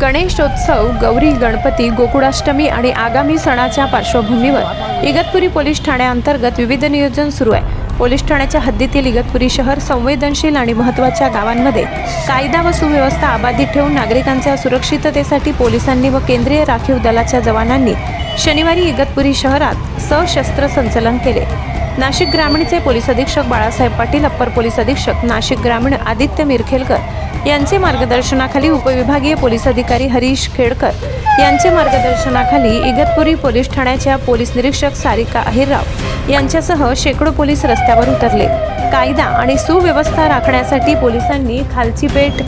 गणेशोत्सव गौरी गणपती गोकुळाष्टमी आणि आगामी सणाच्या पार्श्वभूमीवर इगतपुरी पोलीस ठाण्याअंतर्गत विविध नियोजन सुरू आहे. पोलीस ठाण्याच्या हद्दीतील इगतपुरी शहर संवेदनशील आणि महत्त्वाच्या गावांमध्ये कायदा व सुव्यवस्था अबाधित ठेवून नागरिकांच्या सुरक्षिततेसाठी पोलिसांनी व केंद्रीय राखीव दलाच्या जवानांनी शनिवारी इगतपुरी शहरात सशस्त्र संचलन केले. नाशिक ग्रामीणचे पोलीस अधीक्षक बाळासाहेब पाटील अप्पर पोलीस अधीक्षक नाशिक ग्रामीण आदित्य मिरखेलकर यांचे मार्गदर्शनाखाली उपविभागीय पोलीस अधिकारी हरीश खेडकर यांचे मार्गदर्शनाखाली इगतपुरी पोलीस ठाण्याच्या पोलीस निरीक्षक सारिका अहिरराव यांच्यासह शेकडो पोलीस रस्त्यावर उतरले. कायदा आणि सुव्यवस्था राखण्यासाठी पोलिसांनी खालची पेठ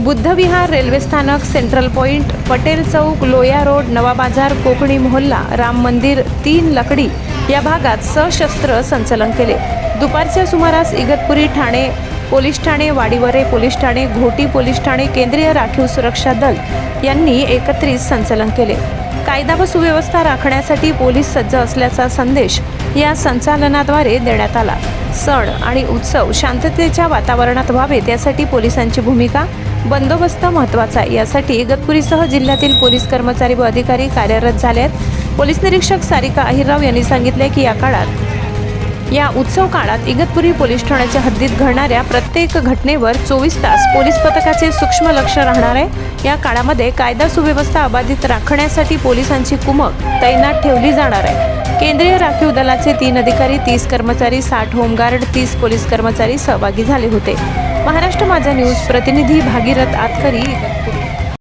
बुद्धविहार रेल्वे स्थानक central point Patel Chowk Loya road नवा बाजार कोकणी मोहल्ला राम मंदिर तीन लकडी या भागात सशस्त्र संचलन केले. दुपारच्या सुमारास इगतपुरी ठाणे पोलीस ठाणे वाडीवरे पोलीस ठाणे घोटी पोलीस ठाणे केंद्रीय राखीव सुरक्षा दल यांनी एकत्रित संचलन केले. कायदा व सुव्यवस्था राखण्यासाठी पोलीस सज्ज असल्याचा संदेश या संचालनाद्वारे देण्यात आला. सण आणि उत्सव शांततेच्या वातावरणात व्हावेत यासाठी पोलिसांची भूमिका बंदोबस्त महत्त्वाचा आहे यासाठी इगतपुरीसह जिल्ह्यातील पोलीस कर्मचारी व अधिकारी कार्यरत झाले आहेत पोलीस निरीक्षक सारिका अहिरराव यांनी सांगितले की या काळात या उत्सव काळात इगतपुरी पोलीस ठाण्याच्या हद्दीत घडणाऱ्या प्रत्येक घटनेवर चोवीस तास पोलीस पथकाचे सूक्ष्म लक्ष राहणार आहे. या काळामध्ये कायदा सुव्यवस्था अबाधित राखण्यासाठी पोलिसांची कुमक तैनात ठेवली जाणार आहे. केंद्रीय राखीव दलाचे तीन अधिकारी तीस कर्मचारी साठ होमगार्ड तीस पोलीस कर्मचारी सहभागी झाले होते. महाराष्ट्र माझा न्यूज प्रतिनिधी भागीरथ आतकरी